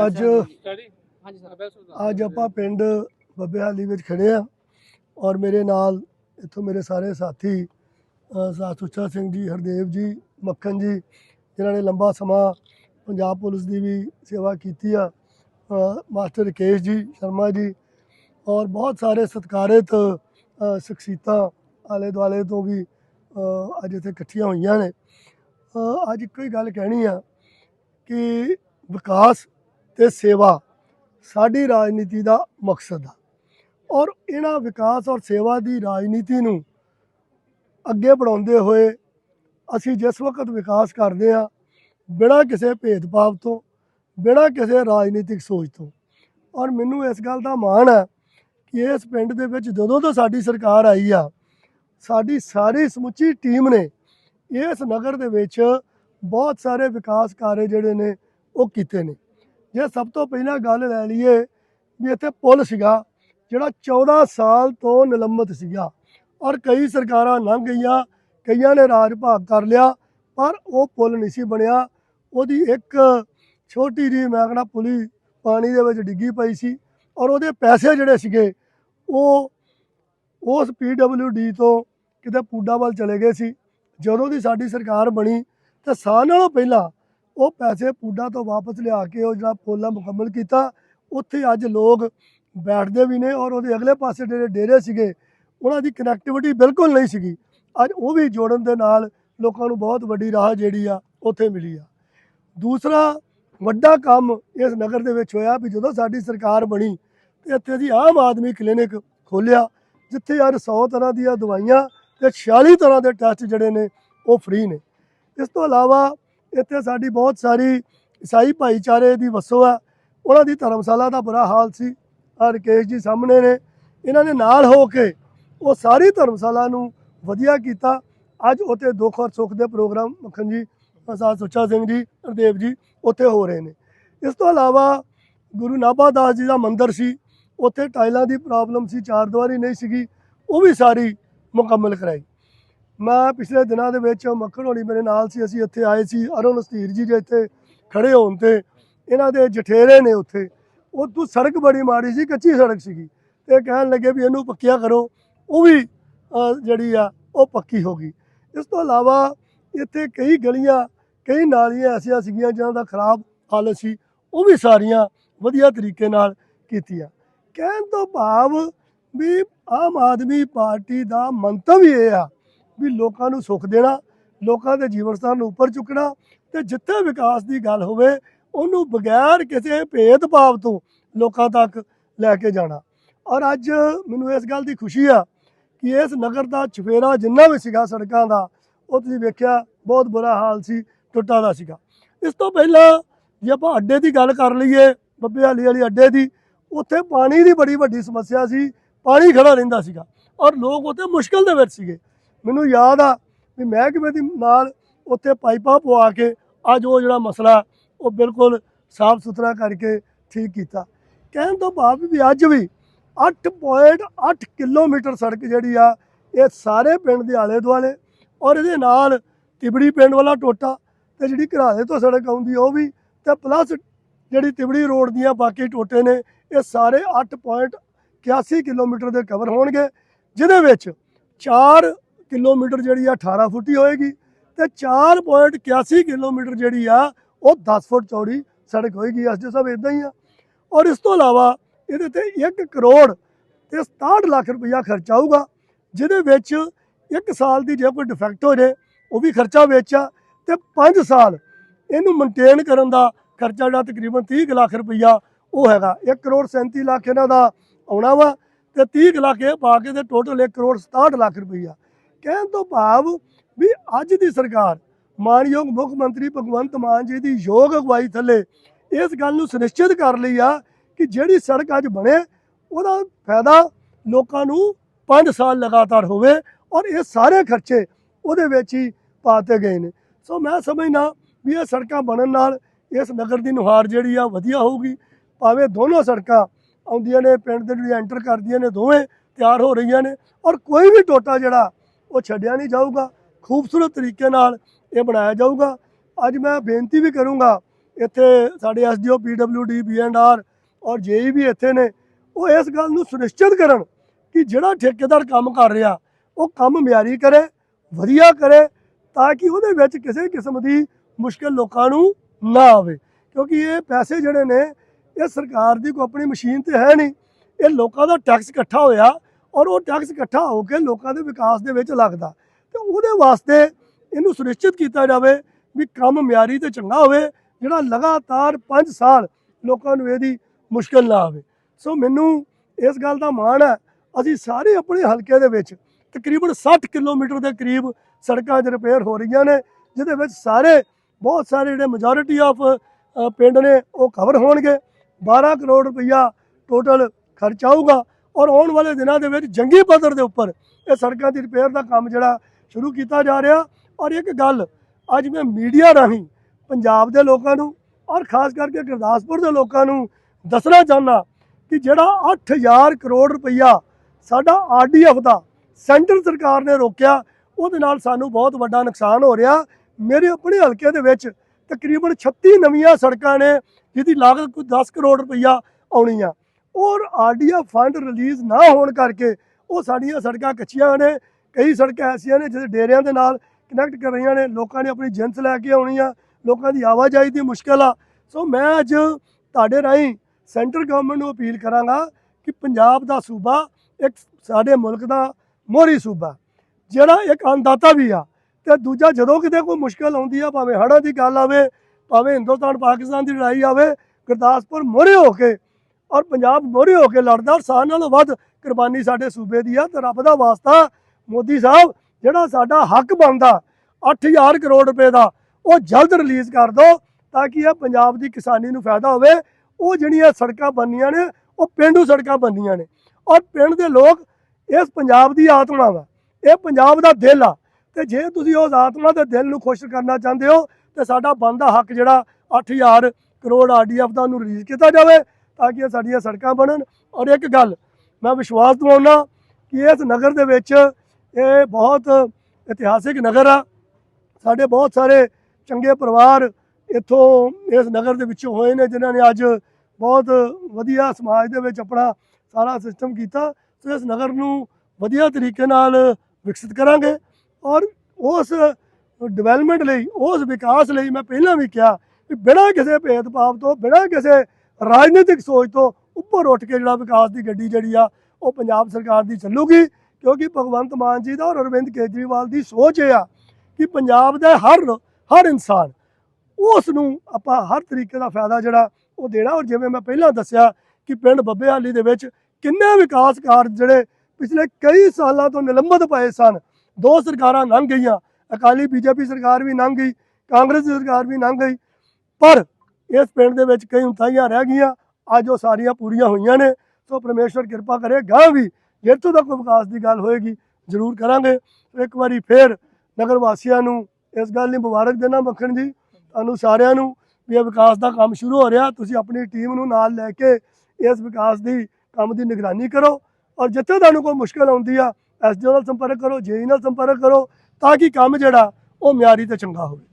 ਅੱਜ ਹਾਂਜੀ ਸਰ ਅੱਜ ਆਪਾਂ ਪਿੰਡ ਬੱਬੇਹਾਲੀ ਵਿੱਚ ਖੜੇ ਆ ਔਰ ਮੇਰੇ ਨਾਲ ਇੱਥੋਂ ਮੇਰੇ ਸਾਰੇ ਸਾਥੀ ਅ, ਸਾਥ ਸੁੱਚਾ ਸਿੰਘ ਜੀ ਹਰਦੇਵ ਜੀ ਮੱਖਣ ਜੀ ਜਿਨ੍ਹਾਂ ਨੇ ਲੰਬਾ ਸਮਾਂ ਪੰਜਾਬ ਪੁਲਿਸ ਦੀ ਵੀ ਸੇਵਾ ਕੀਤੀ ਆ ਮਾਸਟਰ ਰਕੇਸ਼ ਜੀ ਸ਼ਰਮਾ ਜੀ ਔਰ ਬਹੁਤ ਸਾਰੇ ਸਤਿਕਾਰਿਤ ਸ਼ਖਸੀਅਤਾਂ ਆਲੇ ਦੁਆਲੇ ਤੋਂ ਵੀ ਅੱਜ ਇੱਥੇ ਇਕੱਠੀਆਂ ਹੋਈਆਂ ਨੇ। ਅੱਜ ਇੱਕੋ ਹੀ ਗੱਲ ਕਹਿਣੀ ਆ ਕਿ ਵਿਕਾਸ ਤੇ ਸੇਵਾ ਸਾਡੀ ਰਾਜਨੀਤੀ ਦਾ ਮਕਸਦ ਆ। ਔਰ ਇਹਨਾਂ ਵਿਕਾਸ ਔਰ ਸੇਵਾ ਦੀ ਰਾਜਨੀਤੀ ਨੂੰ ਅੱਗੇ ਵਧਾਉਂਦੇ ਹੋਏ ਅਸੀਂ ਜਿਸ ਵਕਤ ਵਿਕਾਸ ਕਰਦੇ ਆ ਬਿਨਾਂ ਕਿਸੇ ਭੇਦਭਾਵ ਤੋਂ, ਬਿਨਾਂ ਕਿਸੇ ਰਾਜਨੀਤਿਕ ਸੋਚ ਤੋਂ। ਔਰ ਮੈਨੂੰ ਇਸ ਗੱਲ ਦਾ ਮਾਣ ਹੈ ਕਿ ਇਸ ਪਿੰਡ ਦੇ ਵਿੱਚ ਜਦੋਂ ਤੋਂ ਸਾਡੀ ਸਰਕਾਰ ਆਈ ਆ, ਸਾਡੀ ਸਾਰੀ ਸਮੁੱਚੀ ਟੀਮ ਨੇ ਇਸ ਨਗਰ ਦੇ ਵਿੱਚ ਬਹੁਤ ਸਾਰੇ ਵਿਕਾਸ ਕਾਰਜ ਜਿਹੜੇ ਨੇ ਉਹ ਕੀਤੇ ਨੇ। ਜੇ ਸਭ ਤੋਂ ਪਹਿਲਾਂ ਗੱਲ ਲੈ ਲਈਏ ਵੀ ਇੱਥੇ ਪੁਲ ਸੀਗਾ, ਜਿਹੜਾ 14 ਸਾਲ ਤੋਂ ਨਿਲੰਬਤ ਸੀਗਾ। ਔਰ ਕਈ ਸਰਕਾਰਾਂ ਲੰਘ ਗਈਆਂ, ਕਈਆਂ ਨੇ ਰਾਜ ਭਾਗ ਕਰ ਲਿਆ, ਪਰ ਉਹ ਪੁਲ ਨਹੀਂ ਸੀ ਬਣਿਆ। ਉਹਦੀ ਇੱਕ ਛੋਟੀ ਜਿਹੀ, ਮੈਂ ਕਹਿੰਦਾ ਪੁਲੀ ਪਾਣੀ ਦੇ ਵਿੱਚ ਡਿੱਗੀ ਪਈ ਸੀ। ਔਰ ਉਹਦੇ ਪੈਸੇ ਜਿਹੜੇ ਸੀਗੇ, ਉਹ ਉਸ ਡੀ ਤੋਂ ਕਿਤੇ ਪੂਡਾ ਵੱਲ ਚਲੇ ਗਏ ਸੀ। ਜਦੋਂ ਦੀ ਸਾਡੀ ਸਰਕਾਰ ਬਣੀ, ਤਾਂ ਸਾਲ ਨਾਲੋਂ ਪਹਿਲਾਂ ਉਹ ਪੈਸੇ ਪੂਡਾ ਤੋਂ ਵਾਪਸ ਲਿਆ ਕੇ ਉਹ ਜਿਹੜਾ ਪੁੱਲ ਆ ਮੁਕੰਮਲ ਕੀਤਾ, ਉੱਥੇ ਅੱਜ ਲੋਕ ਬੈਠਦੇ ਵੀ ਨੇ ਔਰ ਉਹਦੇ ਅਗਲੇ ਪਾਸੇ ਜਿਹੜੇ ਡੇਰੇ ਸੀਗੇ, ਉਹਨਾਂ ਦੀ ਕਨੈਕਟੀਵਿਟੀ ਬਿਲਕੁਲ ਨਹੀਂ ਸੀਗੀ। ਅੱਜ ਉਹ ਵੀ ਜੋੜਨ ਦੇ ਨਾਲ ਲੋਕਾਂ ਨੂੰ ਬਹੁਤ ਵੱਡੀ ਰਾਹ ਜਿਹੜੀ ਆ, ਉੱਥੇ ਮਿਲੀ ਆ। ਦੂਸਰਾ, ਵੱਡਾ ਕੰਮ ਇਸ ਨਗਰ ਦੇ ਵਿੱਚ ਹੋਇਆ ਵੀ ਜਦੋਂ ਸਾਡੀ ਸਰਕਾਰ ਬਣੀ, ਤੇ ਇੱਥੇ ਦੀ ਆਮ ਆਦਮੀ ਕਲੀਨਿਕ ਖੋਲਿਆ ਜਿੱਥੇ ਯਾਰ 100 ਤਰ੍ਹਾਂ ਦੀਆਂ ਦਵਾਈਆਂ ਤੇ 46 ਤਰ੍ਹਾਂ ਦੇ ਟੈਸਟ ਜਿਹੜੇ ਨੇ, ਉਹ ਫ੍ਰੀ ਨੇ। ਇਸ ਤੋਂ ਇਲਾਵਾ ਇੱਥੇ ਸਾਡੀ ਬਹੁਤ ਸਾਰੀ ਈਸਾਈ ਭਾਈਚਾਰੇ ਦੀ ਵਸੋਂ ਆ। ਉਹਨਾਂ ਦੀ ਧਰਮਸ਼ਾਲਾ ਦਾ ਬੁਰਾ ਹਾਲ ਸੀ। ਆਹ ਰਕੇਸ਼ ਜੀ ਸਾਹਮਣੇ ਨੇ। ਇਹਨਾਂ ਨੇ ਨਾਲ ਹੋ ਕੇ ਉਹ ਸਾਰੀ ਧਰਮਸ਼ਾਲਾ ਨੂੰ ਵਧੀਆ ਕੀਤਾ। ਅੱਜ ਉੱਥੇ ਦੁੱਖ ਔਰ ਸੁੱਖ ਦੇ ਪ੍ਰੋਗਰਾਮ ਮੱਖਣ ਜੀ ਪ੍ਰਸਾਦ ਸੁੱਚਾ ਸਿੰਘ ਜੀ, ਹਰਦੇਵ ਜੀ ਉੱਥੇ ਹੋ ਰਹੇ ਨੇ। ਇਸ ਤੋਂ ਇਲਾਵਾ ਗੁਰੂ ਨਾਭਾ ਦਾਸ ਜੀ ਦਾ ਮੰਦਿਰ ਸੀ। ਉੱਥੇ ਟਾਈਲਾਂ ਦੀ ਪ੍ਰੋਬਲਮ ਸੀ, ਚਾਰ ਦੀਵਾਰੀ ਨਹੀਂ ਸੀਗੀ। ਉਹ ਵੀ ਸਾਰੀ ਮੁਕੰਮਲ ਕਰਾਈ। ਮੈਂ ਪਿਛਲੇ ਦਿਨਾਂ ਦੇ ਵਿੱਚ ਮੱਖਣ ਹੋਣੀ ਮੇਰੇ ਨਾਲ ਸੀ, ਅਸੀਂ ਇੱਥੇ ਆਏ ਸੀ, ਅਰੁਣ ਸਥੀਰ ਜੀ ਦੇ ਇੱਥੇ ਖੜੇ ਹੋਣ ਤੇ ਇਹਨਾਂ ਦੇ ਜਠੇਰੇ ਨੇ ਉੱਥੇ। ਉਹ ਸੜਕ ਬੜੀ ਮਾੜੀ ਸੀ, ਕੱਚੀ ਸੜਕ ਸੀਗੀ ਤੇ ਕਹਿਣ ਲੱਗੇ ਵੀ ਇਹਨੂੰ ਪੱਕਿਆ ਕਰੋ, ਉਹ ਵੀ ਜਿਹੜੀ ਆ, ਉਹ ਪੱਕੀ ਹੋ ਗਈ। ਇਸ ਤੋਂ ਇਲਾਵਾ ਇੱਥੇ ਕਈ ਗਲੀਆਂ, ਕਈ ਨਾਲੀਆਂ ਐਸੀਆਂ ਸੀਗੀਆਂ ਜਿਨ੍ਹਾਂ ਦਾ ਖਰਾਬ ਹਾਲਤ ਸੀ, ਉਹ ਵੀ ਸਾਰੀਆਂ ਵਧੀਆ ਤਰੀਕੇ ਨਾਲ ਕੀਤੀਆਂ। ਕਹਿਣ ਤੋਂ ਭਾਵ ਵੀ ਆਮ ਆਦਮੀ ਪਾਰਟੀ ਦਾ ਮੰਤਵ ਇਹ ਆ ਵੀ ਲੋਕਾਂ ਨੂੰ ਸੁੱਖ ਦੇਣਾ, ਲੋਕਾਂ ਦੇ ਜੀਵਨ ਸਥਾਨ ਨੂੰ ਉੱਪਰ ਚੁੱਕਣਾ ਤੇ ਜਿੱਥੇ ਵਿਕਾਸ ਦੀ ਗੱਲ ਹੋਵੇ, ਉਹਨੂੰ ਬਗੈਰ ਕਿਸੇ ਭੇਦਭਾਵ ਤੋਂ ਲੋਕਾਂ ਤੱਕ ਲੈ ਕੇ ਜਾਣਾ। ਔਰ ਅੱਜ ਮੈਨੂੰ ਇਸ ਗੱਲ ਦੀ ਖੁਸ਼ੀ ਆ ਕਿ ਇਸ ਨਗਰ ਦਾ ਚਫੇਰਾ ਜਿੰਨਾ ਵੀ ਸੀਗਾ ਸੜਕਾਂ ਦਾ, ਉਹ ਤੁਸੀਂ ਵੇਖਿਆ, ਬਹੁਤ ਬੁਰਾ ਹਾਲ ਸੀ, ਟੁੱਟਾ ਦਾ ਸੀਗਾ। ਇਸ ਤੋਂ ਪਹਿਲਾਂ ਜੇ ਆਪਾਂ ਅੱਡੇ ਦੀ ਗੱਲ ਕਰ ਲਈਏ, ਬੱਬੇ ਹਾਲੀ ਵਾਲੀ ਅੱਡੇ ਦੀ, ਉੱਥੇ ਪਾਣੀ ਦੀ ਬੜੀ ਵੱਡੀ ਸਮੱਸਿਆ ਸੀ, ਪਾਣੀ ਖੜਾ ਰਹਿੰਦਾ ਸੀਗਾ। ਔਰ ਲੋਕ ਉੱਥੇ ਮੁਸ਼ਕਲ ਦੇ ਵਿੱਚ ਸੀਗੇ। ਮੈਨੂੰ ਯਾਦ ਆ ਵੀ ਮਹਿਕਮੇ ਦੀ ਨਾਲ ਉੱਥੇ ਪਾਈਪਾਂ ਪਵਾ ਕੇ ਅੱਜ ਉਹ ਜਿਹੜਾ ਮਸਲਾ, ਉਹ ਬਿਲਕੁਲ ਸਾਫ਼ ਸੁਥਰਾ ਕਰਕੇ ਠੀਕ ਕੀਤਾ। ਕਹਿਣ ਤੋਂ ਭਾਵ ਵੀ ਅੱਜ ਵੀ 8.8 ਕਿਲੋਮੀਟਰ ਸੜਕ ਜਿਹੜੀ ਆ, ਇਹ ਸਾਰੇ ਪਿੰਡ ਦੇ ਆਲੇ ਦੁਆਲੇ ਔਰ ਇਹਦੇ ਨਾਲ ਤਿਬੜੀ ਪਿੰਡ ਵਾਲਾ ਟੋਟਾ ਤੇ ਜਿਹੜੀ ਘਰਾਲੇ ਤੋਂ ਸੜਕ ਆਉਂਦੀ ਉਹ ਵੀ ਤੇ ਪਲੱਸ ਜਿਹੜੀ ਤਿਬੜੀ ਰੋਡ ਦੀਆਂ ਬਾਕੀ ਟੋਟੇ ਨੇ, ਇਹ ਸਾਰੇ 8.81 ਕਿਲੋਮੀਟਰ ਦੇ ਕਵਰ ਹੋਣਗੇ, ਜਿਹਦੇ ਵਿੱਚ 4 ਕਿਲੋਮੀਟਰ ਜਿਹੜੀ ਆ 18 ਫੁੱਟੀ ਹੋਏਗੀ ਤੇ 4.81 ਕਿਲੋਮੀਟਰ ਜਿਹੜੀ ਆ ਉਹ 10 ਫੁੱਟ ਚੌੜੀ ਸੜਕ ਹੋਏਗੀ ਅੱਜ ਸਾਹਿਬ ਇਦਾਂ ਹੀ ਆ। ਔਰ ਇਸ ਤੋਂ ਇਲਾਵਾ ਇਹਦੇ ਤੇ 1 ਕਰੋੜ ਤੇ 67 ਲੱਖ ਰੁਪਈਆ ਖਰਚਾ ਆਊਗਾ, ਜਿਹਦੇ ਵਿੱਚ ਇੱਕ ਸਾਲ ਦੀ ਜੇ ਕੋਈ ਡਿਫੈਕਟ ਹੋ ਜੇ, ਉਹ ਵੀ ਖਰਚਾ ਵਿੱਚ ਆ ਤੇ 5 ਸਾਲ ਇਹਨੂੰ ਮੇਨਟੇਨ ਕਰਨ ਦਾ ਖਰਚਾ ਜਿਹੜਾ ਤਕਰੀਬਨ 30 ਕੁ ਲੱਖ ਰੁਪਈਆ ਉਹ ਹੈਗਾ। 1 ਕਰੋੜ 37 ਲੱਖ ਇਹਨਾਂ ਦਾ ਆਉਣਾ ਵਾ ਤੇ 30 ਕੁ ਲੱਖ ਇਹ ਪਾ ਕੇ ਤੇ ਟੋਟਲ 1 ਕਰੋੜ 67 ਲੱਖ ਰੁਪਈਆ। ਕਹਿਣ ਤੋਂ ਭਾਵ ਵੀ ਅੱਜ ਦੀ ਸਰਕਾਰ ਮਾਨਯੋਗ ਮੁੱਖ ਮੰਤਰੀ ਭਗਵੰਤ ਮਾਨ ਜੀ ਦੀ ਯੋਗ ਅਗਵਾਈ ਥੱਲੇ ਇਸ ਗੱਲ ਨੂੰ ਸੁਨਿਸ਼ਚਿਤ ਕਰ ਲਈ ਆ ਕਿ ਜਿਹੜੀ ਸੜਕ ਅੱਜ ਬਣੇ, ਉਹਦਾ ਫਾਇਦਾ ਲੋਕਾਂ ਨੂੰ 5 ਸਾਲ ਲਗਾਤਾਰ ਹੋਵੇ ਔਰ ਇਹ ਸਾਰੇ ਖਰਚੇ ਉਹਦੇ ਵਿੱਚ ਹੀ ਪਾਤੇ ਗਏ ਨੇ। ਸੋ ਮੈਂ ਸਮਝਦਾ ਵੀ ਇਹ ਸੜਕਾਂ ਬਣਨ ਨਾਲ ਇਸ ਨਗਰ ਦੀ ਨੁਹਾਰ ਜਿਹੜੀ ਆ ਵਧੀਆ ਹੋਊਗੀ, ਭਾਵੇਂ ਦੋਨੋਂ ਸੜਕਾਂ ਆਉਂਦੀਆਂ ਨੇ, ਪਿੰਡ ਦੇ ਜਿਹੜੀ ਐਂਟਰ ਕਰਦੀਆਂ ਨੇ, ਦੋਵੇਂ ਤਿਆਰ ਹੋ ਰਹੀਆਂ ਨੇ ਔਰ ਕੋਈ ਵੀ ਟੋਟਾ ਜਿਹੜਾ ਉਹ ਛੱਡਿਆ ਨਹੀਂ ਜਾਊਗਾ। ਖੂਬਸੂਰਤ ਤਰੀਕੇ ਨਾਲ ਇਹ ਬਣਾਇਆ ਜਾਊਗਾ। ਅੱਜ ਮੈਂ ਬੇਨਤੀ ਵੀ ਕਰੂੰਗਾ, ਇੱਥੇ ਸਾਡੇ ਐਸਡੀਓ ਪੀਡਬਲਯੂਡੀ ਬੀਐਨਆਰ ਔਰ ਜੇਈ ਵੀ ਇੱਥੇ ਨੇ, ਉਹ ਇਸ ਗੱਲ ਨੂੰ ਸੁਨਿਸ਼ਚਿਤ ਕਰਨ ਕਿ ਜਿਹੜਾ ਠੇਕੇਦਾਰ ਕੰਮ ਕਰ ਰਿਹਾ, ਉਹ ਕੰਮ ਮਿਆਰੀ ਕਰੇ, ਵਧੀਆ ਕਰੇ, ਤਾਂ ਕਿ ਉਹਦੇ ਵਿੱਚ ਕਿਸੇ ਕਿਸਮ ਦੀ ਮੁਸ਼ਕਲ ਲੋਕਾਂ ਨੂੰ ਨਾ ਆਵੇ। ਕਿਉਂਕਿ ਇਹ ਪੈਸੇ ਜਿਹੜੇ ਨੇ, ਇਹ ਸਰਕਾਰ ਦੀ ਕੋਈ ਆਪਣੀ ਮਸ਼ੀਨ ਤੇ ਹੈ ਨਹੀਂ। ਇਹ ਲੋਕਾਂ ਦਾ ਟੈਕਸ ਇਕੱਠਾ ਹੋਇਆ ਔਰ ਉਹ ਟੈਕਸ ਇਕੱਠਾ ਹੋ ਕੇ ਲੋਕਾਂ ਦੇ ਵਿਕਾਸ ਦੇ ਵਿੱਚ ਲੱਗਦਾ। ਤੇ ਉਹਦੇ ਵਾਸਤੇ ਇਹਨੂੰ ਸੁਨਿਸ਼ਚਿਤ ਕੀਤਾ ਜਾਵੇ ਵੀ ਕੰਮ ਮਿਆਰੀ ਤੇ ਚੰਗਾ ਹੋਵੇ, ਜਿਹੜਾ ਲਗਾਤਾਰ 5 ਸਾਲ ਲੋਕਾਂ ਨੂੰ ਇਹਦੀ ਮੁਸ਼ਕਲ ਨਾ ਆਵੇ। ਸੋ ਮੈਨੂੰ ਇਸ ਗੱਲ ਦਾ ਮਾਣ ਹੈ, ਅਸੀਂ ਸਾਰੇ ਆਪਣੇ ਹਲਕੇ ਦੇ ਵਿੱਚ ਤਕਰੀਬਨ 60 ਕਿਲੋਮੀਟਰ ਦੇ ਕਰੀਬ ਸੜਕਾਂ 'ਚ ਰਿਪੇਅਰ ਹੋ ਰਹੀਆਂ ਨੇ, ਜਿਹਦੇ ਵਿੱਚ ਸਾਰੇ ਬਹੁਤ ਸਾਰੇ ਜਿਹੜੇ ਮੈਜੋਰਿਟੀ ਆਫ ਪਿੰਡ ਨੇ ਉਹ ਕਵਰ ਹੋਣਗੇ। 12 ਕਰੋੜ ਰੁਪਈਆ ਟੋਟਲ ਖਰਚ ਆਊਗਾ। ਔਰ ਆਉਣ ਵਾਲੇ ਦਿਨਾਂ ਦੇ ਵਿੱਚ ਜੰਗੀ ਪੱਧਰ ਦੇ ਉੱਪਰ ਇਹ ਸੜਕਾਂ ਦੀ ਰਿਪੇਅਰ ਦਾ ਕੰਮ ਜਿਹੜਾ ਸ਼ੁਰੂ ਕੀਤਾ ਜਾ ਰਿਹਾ। ਔਰ ਇੱਕ ਗੱਲ, ਅੱਜ ਮੈਂ ਮੀਡੀਆ ਰਾਹੀਂ ਪੰਜਾਬ ਦੇ ਲੋਕਾਂ ਨੂੰ ਔਰ ਖਾਸ ਕਰਕੇ ਗੁਰਦਾਸਪੁਰ ਦੇ ਲੋਕਾਂ ਨੂੰ ਦੱਸਣਾ ਚਾਹੁੰਦਾ ਕਿ ਜਿਹੜਾ 8000 ਕਰੋੜ ਰੁਪਈਆ ਸਾਡਾ ਆਰਡੀਐਫ ਦਾ ਸੈਂਟਰ ਸਰਕਾਰ ਨੇ ਰੋਕਿਆ, ਉਹਦੇ ਨਾਲ ਸਾਨੂੰ ਬਹੁਤ ਵੱਡਾ ਨੁਕਸਾਨ ਹੋ ਰਿਹਾ। ਮੇਰੇ ਆਪਣੇ ਹਲਕੇ ਦੇ ਵਿੱਚ ਤਕਰੀਬਨ 36 ਨਵੀਆਂ ਸੜਕਾਂ ਨੇ ਜਿਹਦੀ ਲਾਗਤ ਕੋਈ 10 ਕਰੋੜ ਰੁਪਈਆ ਆਉਣੀ ਆ। ਔਰ ਆਰਡੀਆ ਫੰਡ ਰਿਲੀਜ਼ ਨਾ ਹੋਣ ਕਰਕੇ ਉਹ ਸਾਡੀਆਂ ਸੜਕਾਂ ਕੱਚੀਆਂ ਨੇ, ਕਈ ਸੜਕਾਂ ਐਸੀਆਂ ਨੇ ਜਿਹੜੇ ਡੇਰਿਆਂ ਦੇ ਨਾਲ ਕਨੈਕਟ ਕਰ ਰਹੀਆਂ ਨੇ, ਲੋਕਾਂ ਨੇ ਆਪਣੀ ਜਿੰਸ ਲੈ ਕੇ ਆਉਣੀ ਆ, ਲੋਕਾਂ ਦੀ ਆਵਾਜਾਈ ਦੀ ਮੁਸ਼ਕਲ ਆ। ਸੋ ਮੈਂ ਅੱਜ ਤੁਹਾਡੇ ਰਾਹੀਂ ਸੈਂਟਰ ਗਵਰਨਮੈਂਟ ਨੂੰ ਅਪੀਲ ਕਰਾਂਗਾ ਕਿ ਪੰਜਾਬ ਦਾ ਸੂਬਾ ਇੱਕ ਸਾਡੇ ਮੁਲਕ ਦਾ ਮੋਹਰੀ ਸੂਬਾ ਜਿਹੜਾ ਇੱਕ ਅੰਦਾਤਾ ਵੀ ਆ, ਤੇ ਦੂਜਾ ਜਦੋਂ ਕਿਤੇ ਕੋਈ ਮੁਸ਼ਕਲ ਆਉਂਦੀ ਆ, ਭਾਵੇਂ ਹੜ੍ਹਾਂ ਦੀ ਗੱਲ ਆਵੇ, ਭਾਵੇਂ ਹਿੰਦੁਸਤਾਨ ਪਾਕਿਸਤਾਨ ਦੀ ਲੜਾਈ ਆਵੇ, ਗੁਰਦਾਸਪੁਰ ਮੋਹਰੇ ਹੋ ਕੇ ਔਰ ਪੰਜਾਬ ਮੋਹਰੇ ਹੋ ਕੇ ਲੜਦਾ ਔਰ ਸਾਰਿਆਂ ਨਾਲੋਂ ਵੱਧ ਕੁਰਬਾਨੀ ਸਾਡੇ ਸੂਬੇ ਦੀ ਆ ਤੇ ਰੱਬ ਦਾ ਵਾਸਤਾ ਮੋਦੀ ਸਾਹਿਬ, ਜਿਹੜਾ ਸਾਡਾ ਹੱਕ ਬਣਦਾ 8000 ਕਰੋੜ ਰੁਪਏ ਦਾ, ਉਹ ਜਲਦ ਰਿਲੀਜ਼ ਕਰ ਦਿਓ ਤਾਂ ਕਿ ਇਹ ਪੰਜਾਬ ਦੀ ਕਿਸਾਨੀ ਨੂੰ ਫਾਇਦਾ ਹੋਵੇ। ਉਹ ਜਿਹੜੀਆਂ ਸੜਕਾਂ ਬਣਨੀਆਂ ਨੇ, ਉਹ ਪਿੰਡੂ ਸੜਕਾਂ ਬਣਨੀਆਂ ਨੇ। ਔਰ ਪਿੰਡ ਦੇ ਲੋਕ ਇਸ ਪੰਜਾਬ ਦੀ ਆਤਮਾ ਵਾ, ਇਹ ਪੰਜਾਬ ਦਾ ਦਿਲ ਆ। ਤੇ ਜੇ ਤੁਸੀਂ ਉਸ ਆਤਮਾ ਦੇ ਦਿਲ ਨੂੰ ਖੁਸ਼ ਕਰਨਾ ਚਾਹੁੰਦੇ ਹੋ, ਤੇ ਸਾਡਾ ਬਣਦਾ ਹੱਕ ਜਿਹੜਾ 8000 ਕਰੋੜ ਆਰਡੀਐਫ ਦਾ ਉਹਨੂੰ ਰਿਲੀਜ਼ ਕੀਤਾ ਜਾਵੇ। ਤਾਂ ਕਿ ਸਾਡੀਆਂ ਸੜਕਾਂ ਬਣਨ। ਔਰ ਇੱਕ ਗੱਲ, ਮੈਂ ਵਿਸ਼ਵਾਸ ਦਿਵਾਉਣਾ ਕਿ ਇਸ ਨਗਰ ਦੇ ਵਿੱਚ ਇਹ ਬਹੁਤ ਇਤਿਹਾਸਿਕ ਨਗਰ ਆ। ਸਾਡੇ ਬਹੁਤ ਸਾਰੇ ਚੰਗੇ ਪਰਿਵਾਰ ਇੱਥੋਂ ਇਸ ਨਗਰ ਦੇ ਵਿੱਚੋਂ ਹੋਏ ਨੇ, ਜਿਨ੍ਹਾਂ ਨੇ ਅੱਜ ਬਹੁਤ ਵਧੀਆ ਸਮਾਜ ਦੇ ਵਿੱਚ ਆਪਣਾ ਸਾਰਾ ਸਿਸਟਮ ਕੀਤਾ। ਸੋ ਇਸ ਨਗਰ ਨੂੰ ਵਧੀਆ ਤਰੀਕੇ ਨਾਲ ਵਿਕਸਿਤ ਕਰਾਂਗੇ। ਔਰ ਉਸ ਡਿਵੈਲਪਮੈਂਟ ਲਈ, ਉਸ ਵਿਕਾਸ ਲਈ ਮੈਂ ਪਹਿਲਾਂ ਵੀ ਕਿਹਾ ਕਿ ਬਿਨਾਂ ਕਿਸੇ ਭੇਦਭਾਵ ਤੋਂ, ਬਿਨਾਂ ਕਿਸੇ ਰਾਜਨੀਤਿਕ ਸੋਚ ਤੋਂ ਉੱਪਰ ਉੱਠ ਕੇ ਜਿਹੜਾ ਵਿਕਾਸ ਦੀ ਗੱਡੀ ਜਿਹੜੀ ਆ, ਉਹ ਪੰਜਾਬ ਸਰਕਾਰ ਦੀ ਚੱਲੂਗੀ, ਕਿਉਂਕਿ ਭਗਵੰਤ ਮਾਨ ਜੀ ਦਾ ਔਰ ਅਰਵਿੰਦ ਕੇਜਰੀਵਾਲ ਦੀ ਸੋਚ ਇਹ ਆ ਕਿ ਪੰਜਾਬ ਦਾ ਹਰ ਹਰ ਇਨਸਾਨ ਉਸ ਨੂੰ ਆਪਾਂ ਹਰ ਤਰੀਕੇ ਦਾ ਫਾਇਦਾ ਜਿਹੜਾ ਉਹ ਦੇਣਾ। ਔਰ ਜਿਵੇਂ ਮੈਂ ਪਹਿਲਾਂ ਦੱਸਿਆ ਕਿ ਪਿੰਡ ਬੱਬੇਹਾਲੀ ਦੇ ਵਿੱਚ ਕਿੰਨੇ ਵਿਕਾਸ ਕਾਰਜ ਜਿਹੜੇ ਪਿਛਲੇ ਕਈ ਸਾਲਾਂ ਤੋਂ ਨਿਲੰਬਿਤ ਪਏ ਸਨ। ਦੋ ਸਰਕਾਰਾਂ ਲੰਘ ਗਈਆਂ, ਅਕਾਲੀ ਬੀਜੇਪੀ ਸਰਕਾਰ ਵੀ ਲੰਘ ਗਈ, ਕਾਂਗਰਸ ਦੀ ਸਰਕਾਰ ਵੀ ਲੰਘ ਗਈ, ਪਰ ਇਸ ਪਿੰਡ ਦੇ ਵਿੱਚ ਕਈ ਉਤਾਈਆਂ ਰਹਿ ਗਈਆਂ। ਅੱਜ ਉਹ ਸਾਰੀਆਂ ਪੂਰੀਆਂ ਹੋਈਆਂ ਨੇ। ਸੋ ਪਰਮੇਸ਼ਵਰ ਕਿਰਪਾ ਕਰੇ, ਗਾਂ ਵੀ ਜਿੱਥੋਂ ਤੱਕ ਵਿਕਾਸ ਦੀ ਗੱਲ ਹੋਏਗੀ, ਜ਼ਰੂਰ ਕਰਾਂਗੇ। ਇੱਕ ਵਾਰੀ ਫੇਰ ਨਗਰ ਵਾਸੀਆਂ ਨੂੰ ਇਸ ਗੱਲ ਲਈ ਮੁਬਾਰਕ ਦੇਣਾ ਮੱਖਣ ਜੀ, ਤੁਹਾਨੂੰ ਸਾਰਿਆਂ ਨੂੰ ਵੀ ਇਹ ਵਿਕਾਸ ਦਾ ਕੰਮ ਸ਼ੁਰੂ ਹੋ ਰਿਹਾ। ਤੁਸੀਂ ਆਪਣੀ ਟੀਮ ਨੂੰ ਨਾਲ ਲੈ ਕੇ ਇਸ ਵਿਕਾਸ ਦੀ ਕੰਮ ਦੀ ਨਿਗਰਾਨੀ ਕਰੋ। ਔਰ ਜਿੱਥੇ ਤੁਹਾਨੂੰ ਕੋਈ ਮੁਸ਼ਕਲ ਆਉਂਦੀ ਆ ਐਸਡੀਓ ਨਾਲ ਸੰਪਰਕ ਕਰੋ ਜੇਈ ਨਾਲ ਸੰਪਰਕ ਕਰੋ, ਤਾਂ ਕਿ ਕੰਮ ਜਿਹੜਾ ਉਹ ਮਿਆਰੀ ਤੇ ਚੰਗਾ ਹੋਵੇ।